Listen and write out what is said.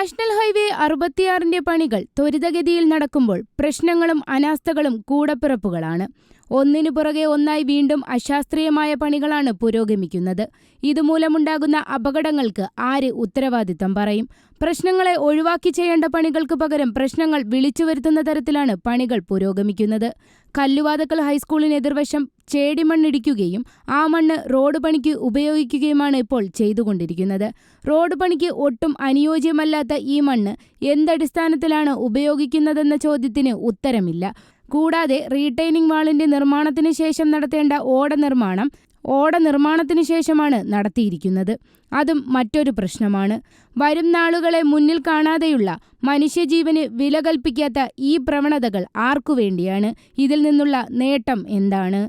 National highway അറുപത്തിയാറിന്റെ പണികൾ ത്വരിതഗതിയിൽ നടക്കുമ്പോൾ പ്രശ്നങ്ങളും അനാസ്ഥകളും കൂടപ്പിറപ്പുകളാണ്. ഒന്നിനു പുറകെ ഒന്നായി വീണ്ടും അശാസ്ത്രീയമായ പണികളാണ് പുരോഗമിക്കുന്നത്. ഇതുമൂലമുണ്ടാകുന്ന അപകടങ്ങൾക്ക് ആര് ഉത്തരവാദിത്തം പറയും? പ്രശ്നങ്ങളെ ഒഴിവാക്കി ചെയ്യേണ്ട പണികൾക്ക് പകരം പ്രശ്നങ്ങൾ വിളിച്ചു വരുത്തുന്ന തരത്തിലാണ് പണികൾ പുരോഗമിക്കുന്നത്. കല്ലുവാതക്കൽ ഹൈസ്കൂളിന് എതിർവശം ചേടിമണ്ണിടിക്കുകയും ആ മണ്ണ് റോഡ് പണിക്ക് ഉപയോഗിക്കുകയുമാണ് ഇപ്പോൾ ചെയ്തുകൊണ്ടിരിക്കുന്നത്. റോഡ് പണിക്ക് ഒട്ടും അനുയോജ്യമല്ലാത്ത ഈ മണ്ണ് എന്തടിസ്ഥാനത്തിലാണ് ഉപയോഗിക്കുന്നതെന്ന ചോദ്യത്തിന് ഉത്തരമില്ല. കൂടാതെ റീറ്റെയിനിംഗ് വാളിന്റെ നിർമ്മാണത്തിന് ശേഷം നടത്തേണ്ട ഓട നിർമ്മാണം ഓട നിർമ്മാണത്തിന് ശേഷമാണ് നടത്തിയിരിക്കുന്നത്. അതും മറ്റൊരു പ്രശ്നമാണ്. വരും നാളുകളെ മുന്നിൽ കാണാതെയുള്ള മനുഷ്യജീവന് വില കൽപ്പിക്കാത്ത ഈ പ്രവണതകൾ ആർക്കു വേണ്ടിയാണ്? ഇതിൽ നിന്നുള്ള നേട്ടം എന്താണ്?